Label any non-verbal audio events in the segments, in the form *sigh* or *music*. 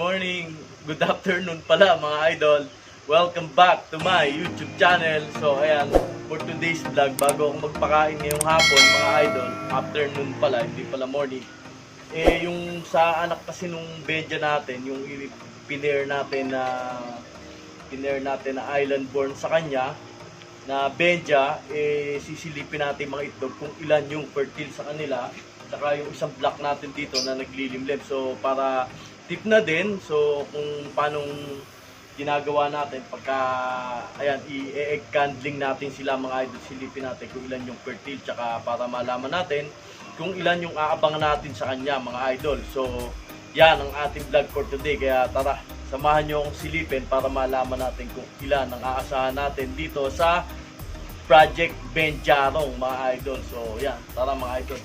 morning, good afternoon pala mga idol. Welcome back to my YouTube channel. So ayan, for today's vlog, bago ako magpakain ngayong hapon mga idol, afternoon pala, hindi pala morning. Eh yung sa anak kasi nung bedya natin, yung pinair natin na pinair natin na island born sa kanya, na Benja, eh, sisilipin natin mga itlog kung ilan yung fertile sa kanila. Saka yung isang block natin dito na naglilimlim. So, para tip na din. So, kung paano ginagawa natin pagka, ayan, i-egg candling natin sila mga idol. Silipin natin kung ilan yung fertile. Tsaka para malaman natin kung ilan yung aabangan natin sa kanya mga idol. So, yan ang ating vlog for today. Kaya tara, samahan nyo akong silipin para malaman natin kung ilan ang aasahan natin dito sa Project Benjarong mga idol. So yan, tara mga idol.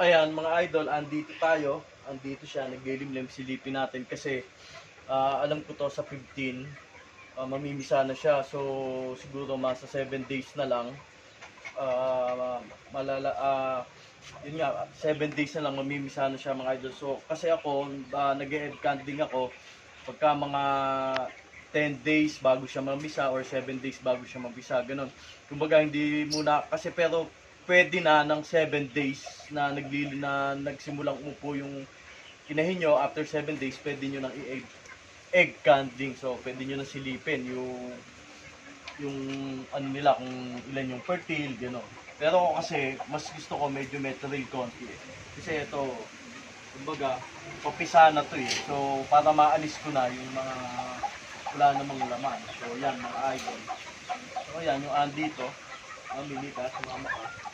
Ayan mga idol, andito tayo. Andito siya, naglilimlim silipin natin kasi ah, alam ko to sa 15 ah, mamimisa na siya. So siguro masa 7 days na lang. Ah, malala ah, yun nga, 7 days na lang mamimisa na siya mga idol. So kasi ako, uh, candling ako pagka mga 10 days bago siya mamisa or 7 days bago siya mamisa, ganun. Kumbaga hindi muna kasi pero pwede na ng 7 days na naglili na nagsimulang umupo yung inahin nyo after 7 days pwede nyo nang i-egg egg candling. So pwede nyo nang silipin yung yung ano nila kung ilan yung fertile gano'n. Pero ako kasi mas gusto ko medyo thrill konti. Eh. kasi ito kumbaga papisa na to eh. So para maalis ko na yung mga wala namang laman. So yan mga idol. So yan yung andito. Mamili ka sumama ka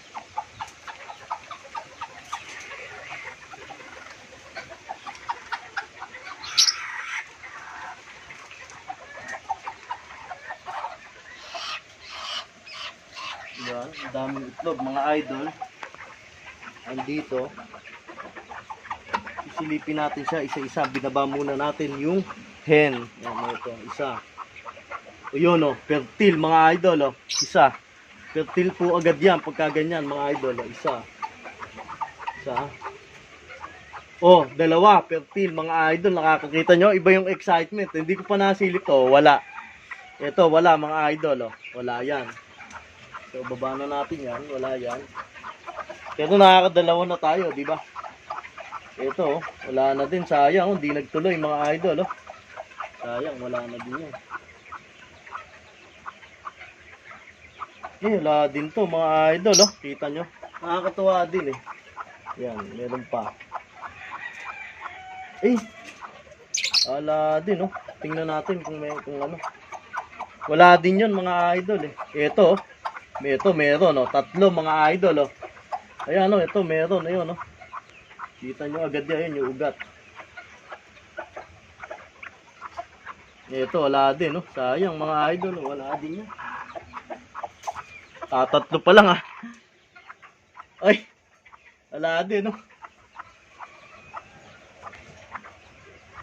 Yan, ang daming itlog mga idol. Andito. Isilipin natin siya isa-isa. Binaba muna natin yung hen. Yan, may ito, isa. O yun o, fertile mga idol o. Isa. Fertile po agad yan pagka ganyan mga idol o. Isa. Isa. Oh, dalawa, fertile mga idol. Nakakakita nyo, iba yung excitement. Hindi ko pa nasilip to, wala. Ito, wala mga idol oh. Wala yan. So, baba na natin yan. Wala yan. Pero nakakadalawa na tayo, di ba? Ito, oh, wala na din. Sayang, hindi nagtuloy mga idol. Oh. Sayang, wala na din yan. Eh, wala din to mga idol. Oh. Kita nyo? Nakakatuwa din eh. Yan, meron pa. Eh, wala din oh. Tingnan natin kung may kung ano. Wala din 'yon mga idol eh. Ito oh. May ito meron oh, tatlo mga idol oh. Ayan oh, ito meron ayun oh. Kita nyo agad yan yung ugat. Ito wala din oh. Sayang mga idol oh, wala din yan. Tatatlo pa lang ah. Ay. Wala din oh.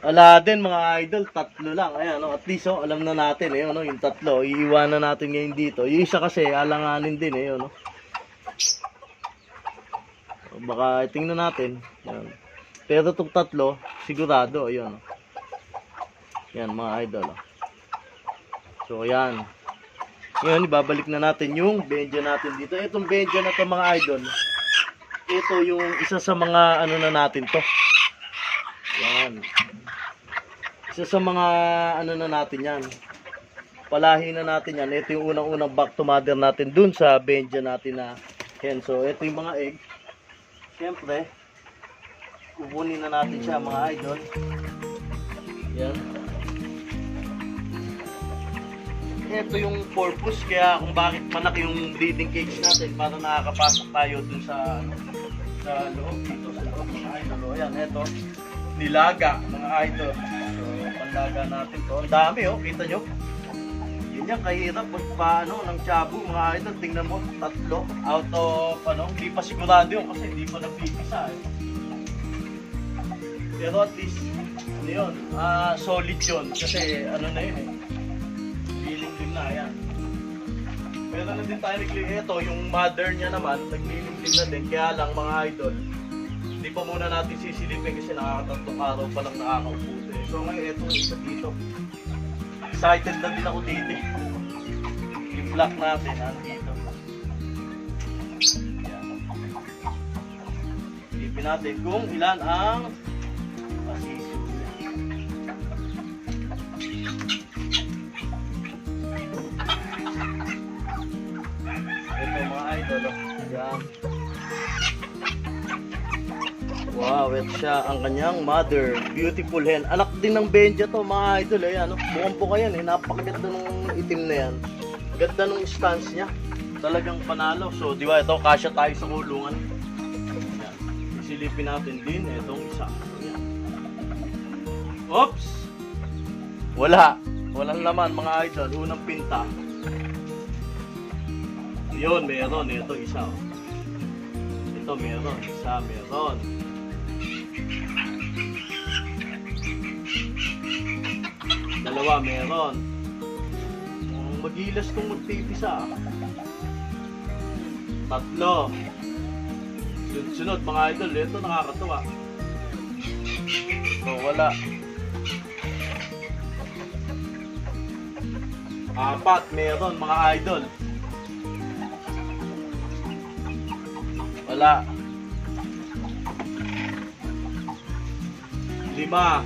Wala din mga idol, tatlo lang. Ayan, no, at least oh, alam na natin, eh, no, yung tatlo, iiwanan natin ngayon dito. Yung isa kasi, alanganin din, eh, no. So, baka tingnan natin. Yan. Pero itong tatlo, sigurado, ayun. Oh. Yan, mga idol. Oh. So, yan. Ngayon, ibabalik na natin yung benja natin dito. Itong benja na to mga idol, ito yung isa sa mga ano na natin to. Yan. Isa sa mga ano na natin yan. Palahi na natin yan. Ito yung unang-unang back to mother natin dun sa benja natin na hen. So, ito yung mga egg. Siyempre, kukunin na natin siya mga idol. Yan. ito yung purpose kaya kung bakit malaki yung breeding cage natin para nakakapasok tayo dun sa sa loob dito sa loob mga idol. O yan, ito. Nilaga mga idol. Panlaga natin to. Ang dami oh, kita nyo. Yun yan, kahirap pag paano ng tiyabo mga idol. Tingnan mo, tatlo. Out of ano, hindi pa sigurado yun kasi hindi pa nagpipisa eh. Pero at least, ano yun, ah, solid yun. Kasi ano na yun eh. Feeling din na, yan. Pero na din tayo nagliling. Ito, yung mother niya naman, nagliling din na din. Kaya lang mga idol, hindi pa muna natin sisilipin kasi nakakatatlong araw pa lang nakakaupo. So ngayon, ito isa dito. Excited na din ako dito. eh. Yung block natin, ano dito. Yan. Silipin natin kung ilan ang masisip. Ito mga idol. oh. Yan. Ito siya ang kanyang mother. Beautiful hen. Anak din ng Benja to mga idol. Eh. Ano, buong buka yan. Eh. Napakaganda ng itim na yan. Ganda ng stance niya. Talagang panalo. So, di ba ito, kasya tayo sa kulungan. Yan. Isilipin natin din itong isa. Yan. Oops! Wala. Walang laman mga idol. Unang pinta. Yun, meron. Ito isa. oh. Ito meron. Isa meron. Dalawa meron. Mm, Magilas kung magpipisa. Tatlo. Sunod-sunod mga idol. Ito nakakatuwa. So, wala. Apat meron mga idol. Wala. Lima.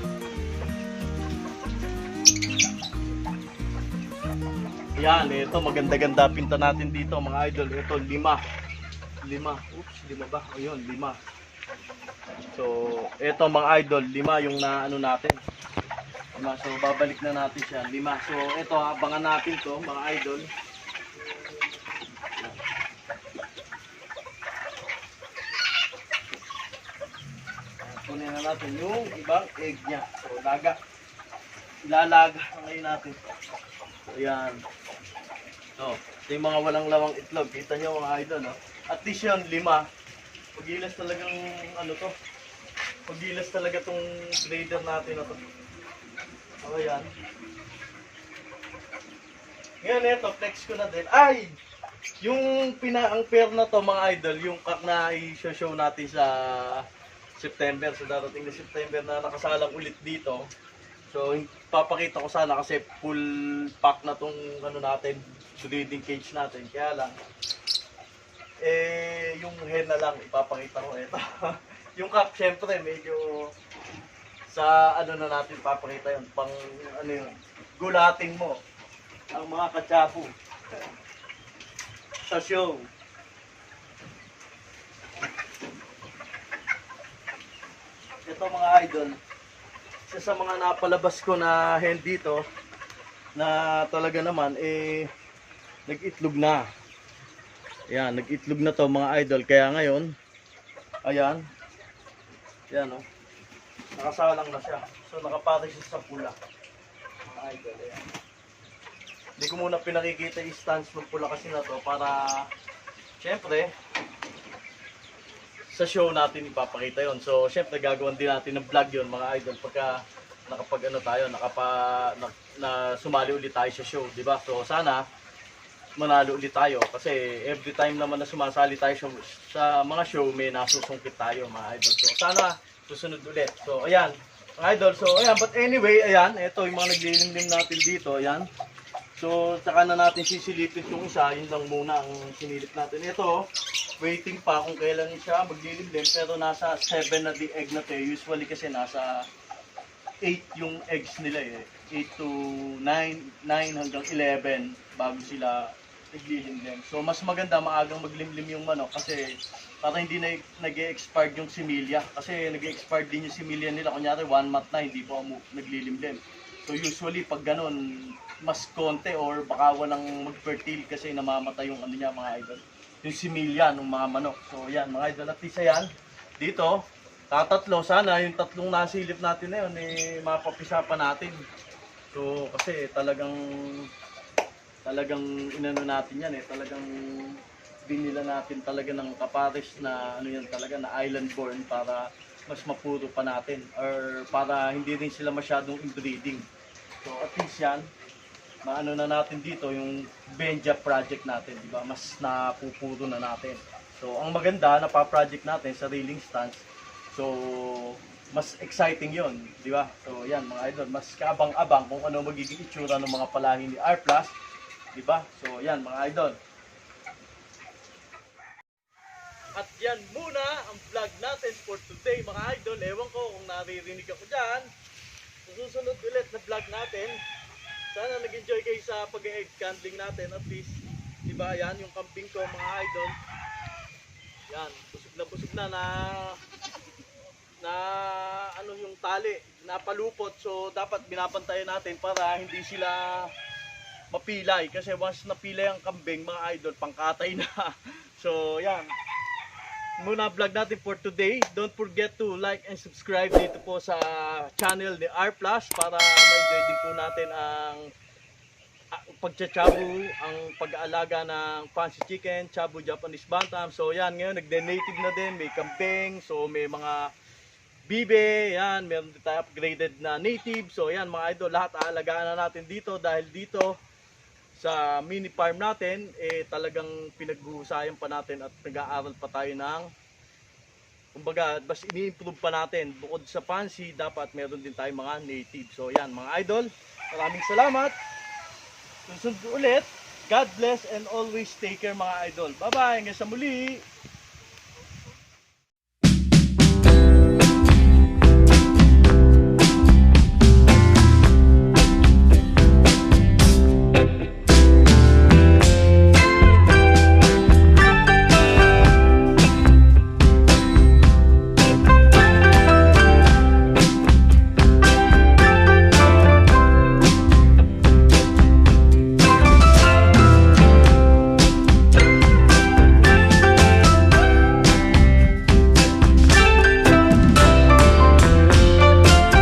Yan, ito maganda-ganda pinta natin dito mga idol. Ito lima. Lima. Oops, lima ba? Ayun, lima. So, ito mga idol, lima yung na ano natin. Lima. So, babalik na natin siya. Lima. So, ito abangan natin to mga idol. Kunin na natin yung ibang egg niya. So, laga. Ilalaga ngayon natin. So, yan. So, ito yung mga walang lawang itlog. Kita nyo mga idol, no? At least yun, lima. Pagilas talagang, ano to, pagilas talaga tong grader natin na to. So, yan. Ngayon, ito, flex ko na din. Ay! Yung pina ang pair na to mga idol, yung kak na i-show natin sa September, sa darating na September na nakasalang ulit dito. So, papakita ko sana kasi full pack na tong ano natin, breeding cage natin. Kaya lang, eh, yung hen na lang ipapakita ko ito. *laughs* yung kak, syempre, medyo sa ano na natin papakita yun, pang ano yun, gulating mo ang mga katsapo sa show. Ito mga idol, isa sa mga napalabas ko na hen dito na talaga naman eh nag-itlog na. Ayan, nag-itlog na to mga idol. Kaya ngayon, ayan, ayan oh, nakasalang na siya. So nakapatay siya sa pula. Mga idol, ayan. Hindi ko muna pinakikita yung stance ng pula kasi na to para, syempre, sa show natin ipapakita yon. So, syempre gagawin din natin ng vlog yon mga idol pagka nakapag ano tayo, nakapa na, na sumali ulit tayo sa show, 'di ba? So, sana manalo ulit tayo kasi every time naman na sumasali tayo sa, sa mga show may nasusungkit tayo mga idol. So, sana susunod ulit. So, ayan, mga idol. So, ayan, but anyway, ayan, ito yung mga naglilimlim natin dito, ayan. So, saka na natin sisilipin yung isa, yun lang muna ang sinilip natin. Ito, waiting pa kung kailan siya maglilimlim, pero nasa 7 na the egg na to. Usually kasi nasa 8 yung eggs nila eh. 8 to 9, 9 hanggang 11 bago sila naglilimlim. So, mas maganda maagang maglimlim yung manok kasi para hindi na nag-expired yung similya. Kasi nag-expired din yung similya nila. Kunyari, one month na, hindi pa naglilimlim. So, usually, pag ganun, mas konti or baka walang mag-fertile kasi namamatay yung ano niya mga idol. Yung similya ng mga manok. So yan mga idol at isa yan. Dito, tatatlo sana yung tatlong nasilip natin na yun eh mapapisa pa natin. So kasi talagang talagang inano natin yan eh talagang binila natin talaga ng kapares na ano yan talaga na island born para mas mapuro pa natin or para hindi rin sila masyadong inbreeding. So at least yan, maano na natin dito yung Benja project natin, di ba? Mas napupuro na natin. So ang maganda, napaproject natin sa reeling stance. So mas exciting yon, di ba? So yan mga idol, mas kaabang-abang kung ano magiging itsura ng mga palahi ni R+, di ba? So yan mga idol. At yan muna ang vlog natin for today mga idol. Ewan ko kung naririnig ako dyan. Susunod ulit na vlog natin. Sana nag-enjoy kayo sa pag-egg candling natin. At least, di ba yan yung kambing ko mga idol. Yan, busog na busog na na na ano yung tali, napalupot. So dapat binabantayan natin para hindi sila mapilay kasi once napilay ang kambing mga idol pangkatay na. *laughs* so yan, muna vlog natin for today. Don't forget to like and subscribe dito po sa channel ni R Plus para ma-enjoy din po natin ang ah, pagchachabu, ang pag-aalaga ng fancy chicken, chabu Japanese bantam. So yan, ngayon nagde-native na din, may kambing, so may mga bibe, yan, meron din tayo upgraded na native. So yan mga idol, lahat aalagaan na natin dito dahil dito sa mini farm natin, eh talagang pinag-uusayan pa natin at nag-aaral pa tayo ng kumbaga, mas ini-improve pa natin. Bukod sa fancy, dapat meron din tayo mga native. So yan, mga idol, maraming salamat. Susunod ulit. God bless and always take care mga idol. Bye-bye. Hanggang sa muli.